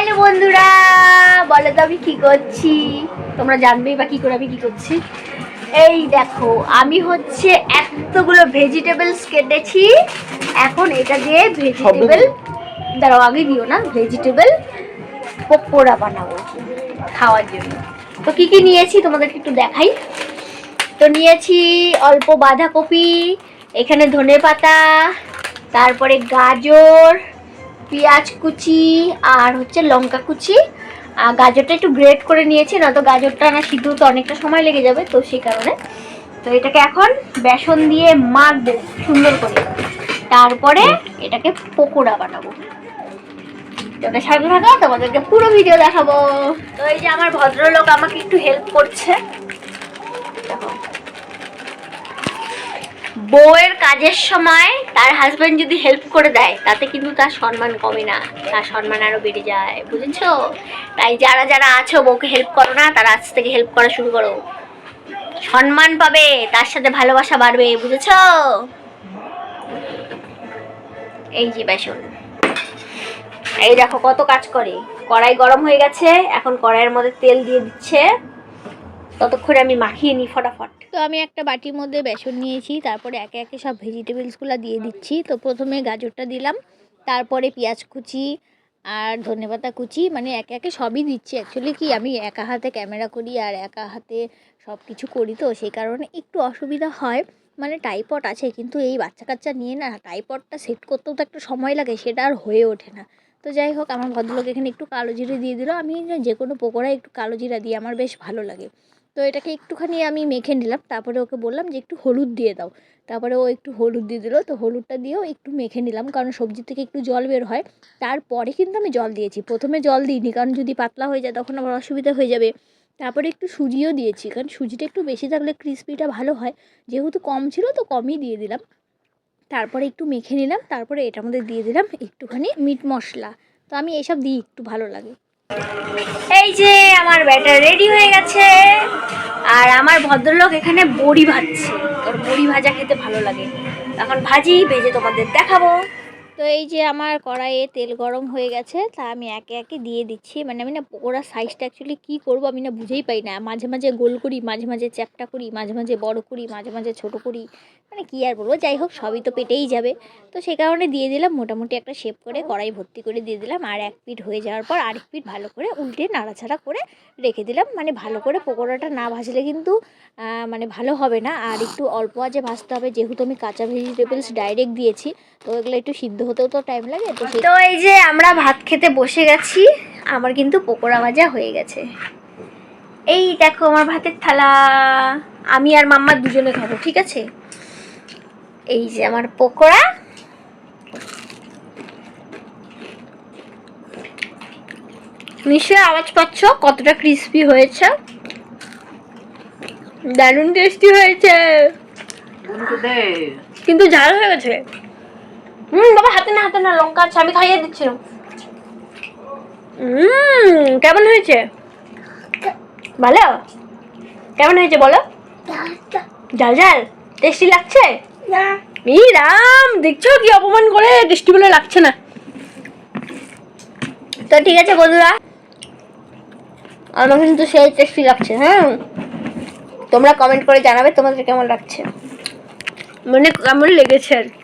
Hello বন্ধুরা? বলো তো আমি কি করছি? তোমরা জানবেই বা কি করে আমি কি করছি। এই দেখো আমি হচ্ছে এতগুলো ভেজিটেবলস কেটেছি। এখন এটা দিয়ে ভেজিটেবল দাঁড়াও আগে দিও না। ভেজিটেবল পকোড়া বানাবো খাওয়ার জন্য। তো কি কি নিয়েছি তোমাদেরকে একটু দেখাই। তো নিয়েছি অল্প বাঁধাকপি এখানে ধনে পাতা তারপরে গাজর পেঁয়াজ কুচি আর হচ্ছে লঙ্কা কুচি। আর গাজরটা একটু গ্রেট করে নিয়েছি না তো গাজরটা না সিদ্ধ তো অনেকটা সময় লেগে যাবে, তো সেই কারণে। তো এটাকে এখন বেসন দিয়ে মাখবো, সুন্দর করে। তারপরে এটাকে পকোড়া বানাবো। তোমরা সাথে থাকো, তোমাদেরকে পুরো ভিডিও দেখাবো। তো এই যে আমার ভদ্রলোক আমাকে একটু হেল্প করছে। বউয়ের কাজের সময় তার হাজব্যান্ড যদি হেল্প করে দেয়, তাতে কিন্তু তার সম্মান কমে না। তার সম্মান আরও বেড়ে যায়, বুঝেছ? তাই যারা যারা আছো, বউকে হেল্প করো না, তারা আজ থেকে হেল্প করা শুরু করো। সম্মান পাবে, তার সাথে ভালোবাসা বাড়বে, বুঝেছ? এই যে বেসন। এই দেখো কত কাজ করে। কড়াই গরম হয়ে গেছে, এখন কড়াইয়ের মধ্যে তেল দিয়ে দিচ্ছে। ততক্ষণে আমি মাখিয়ে নিই ফটাফট। তো আমি একটা বাটির মধ্যে বেসন নিয়েছি, তারপরে একে একে সব ভেজিটেবলসগুলো দিয়ে দিচ্ছি। তো প্রথমে গাজরটা দিলাম, তারপরে পেঁয়াজ কুচি আর ধনেপাতা কুচি মানে একে একে সবই দিচ্ছি। অ্যাকচুয়ালি কি, আমি একা হাতে ক্যামেরা করি আর একা হাতে সব কিছু করি তো, সেই কারণে একটু অসুবিধা হয়। মানে টাইপট আছে, কিন্তু এই বাচ্চা কাচ্চা নিয়ে না টাইপটটা সেট করতেও তো একটা সময় লাগে, সেটা আর হয়ে ওঠে না। তো যাই হোক, আমার ভদ্রলোক এখানে একটু কালো জিরে দিয়ে দিল। আমি যে কোনো পকোড়ায় একটু কালো জিরা দিই, আমার বেশ ভালো লাগে। তো এটাকে একটুখানি আমি মেখে নিলাম। তারপরে ওকে বললাম যে, একটু হলুদ দিয়ে দাও। তারপরে ও একটু হলুদ দিয়ে দিল। তো হলুদটা দিয়েও একটু মেখে নিলাম, কারণ সবজি থেকে একটু জল বের হয়। তারপরে কিন্তু আমি জল দিয়েছি। প্রথমে জল দিইনি, কারণ যদি পাতলা হয়ে যায় তখন আবার অসুবিধা হয়ে যাবে। তারপরে একটু সুজিও দিয়েছি, কারণ সুজিটা একটু বেশি থাকলে ক্রিসপিটা ভালো হয়। যেহেতু কম ছিল তো কমই দিয়ে দিলাম। তারপরে একটু মেখে নিলাম। তারপরে এটার মধ্যে দিয়ে দিলাম একটুখানি মিট মশলা। তো আমি এসব দিই, একটু ভালো লাগে। এই যে আমার ব্যাটার রেডি হয়ে গেছে। আর আমার ভদ্রলোক এখানে বড়ি ভাজছে। তোর বড়ি ভাজা খেতে ভালো লাগে। এখন ভাজি, ভেজে তোমাদের দেখাবো। তো এই যে আমার কড়াইয়ে তেল গরম হয়ে গেছে, তা আমি একে একে দিয়ে দিচ্ছি। মানে আমি না পকোড়ার সাইজটা অ্যাকচুয়ালি কী করব আমি না বুঝেই পাই না। মাঝে মাঝে গোল করি, মাঝে মাঝে চ্যাপটা করি, মাঝে মাঝে বড় করি, মাঝে মাঝে ছোট করি। মানে কী আর বলব, যাই হোক সবই তো পেটেই যাবে। তো সে কারণে দিয়ে দিলাম মোটামুটি একটা শেপ করে কড়াই ভর্তি করে দিয়ে দিলাম। আর এক পিঠ হয়ে যাওয়ার পর আরেক পিঠ ভালো করে উল্টে নাড়াচাড়া করে রেখে দিলাম। মানে ভালো করে পকোড়াটা না ভাজলে কিন্তু মানে ভালো হবে না। আর একটু অল্প আজে ভাজতে হবে। যেহেতু আমি কাঁচা ভেজিটেবলস ডাইরেক্ট দিয়েছি, তো এগুলো একটু সিদ্ধ হতেও তো টাইম লাগে তো তো এই যে আমরা ভাত খেতে বসে গেছি আমার কিন্তু পকোড়া ভাজা হয়ে গেছে। এই দেখো আমার ভাতের থালা। আমি আর মাম্মা দুজনে খাব ঠিক আছে? এই যে আমার পকোড়া। নিশ্চয়ই আওয়াজ পাচ্ছ কতটা ক্রিস্পি হয়েছে? দারুণ টেস্টি হয়েছে। কিন্তু ঝাল হয়ে গেছে। হুম বাবা হাতে না হাতে না লঙ্কা আছে আমি খাইয়ে দিচ্ছিলাম। হুম কেমন হয়েছে? ভালো? কেমন হয়েছে বলো? ঝাল ঝাল? টেস্টি লাগছে? রাম দেখছ কি অপমান করে? টেস্টি বলে লাগছে না। তো ঠিক আছে বন্ধুরা আমার কিন্তু সেই টেস্টি লাগছে হ্যাঁ? তোমরা কমেন্ট করে জানাবে তোমাদের কেমন লাগছে। মনে কেমন লেগেছে আর কি।